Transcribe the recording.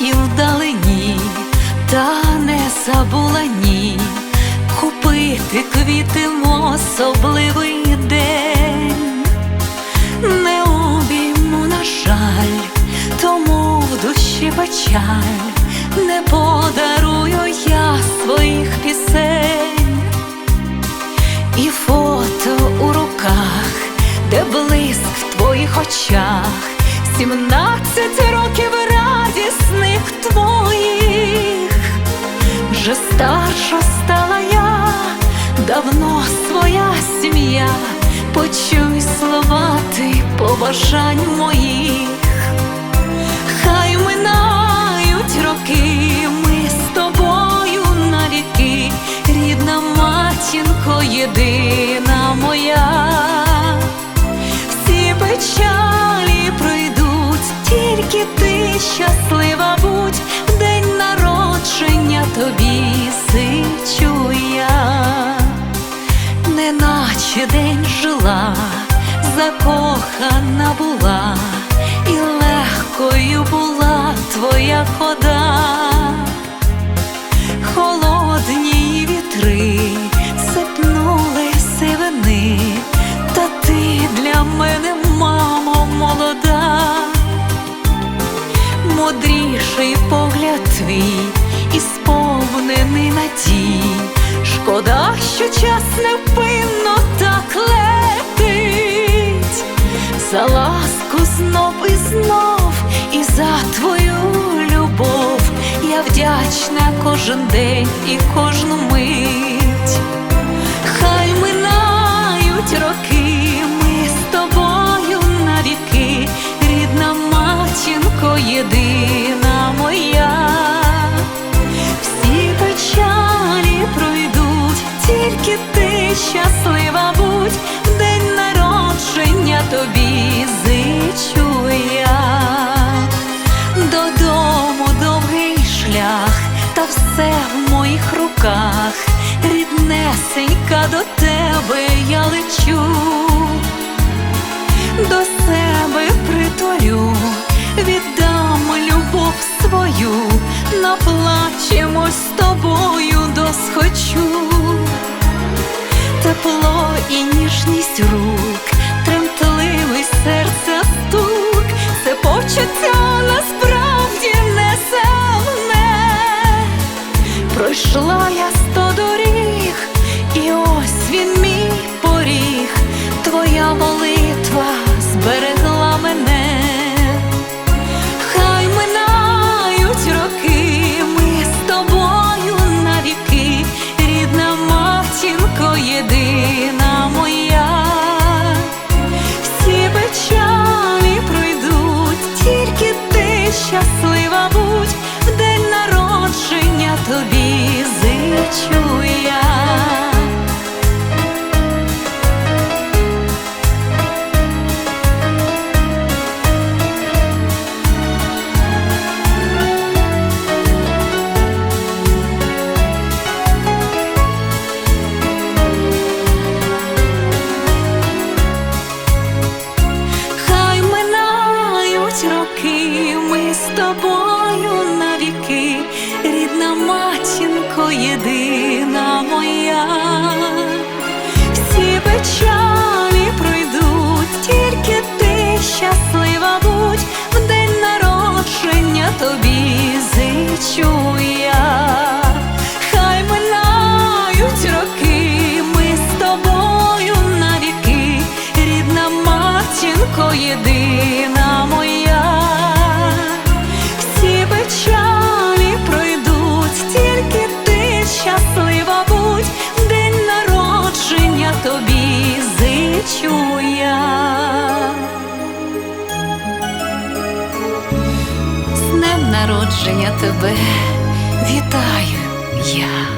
і вдалині, та не забула ні. Купити квіти в особливий день, не обійму, на жаль, тому в душі печаль, не подарую я своїх пісень. І фото у руках, де блиск в твоїх очах, сімнадцять років радісних твоїх, вже старша стала я, давно своя сім'я, почуй слова ти побажань моїх, хай минають роки, ми з тобою навіки, рідна матінко єдина щаслива будь, день народження тобі сичу я, неначе день жила, закохана була, і легкою була твоя хода що час невпинно так летить, за ласку знов і знов, і за твою любов я вдячна кожен день і кожну мить. Тобі зичу я. Додому довгий шлях, та все в моїх руках, ріднесенька до тебе я лечу, до себе притулю, віддам любов свою, наплачемось з тобою досхочу, тепло і ніжність рук, Пройшла я сто доріг, і ось він мій поріг, твоя молитва матінко народження тебе вітаю я.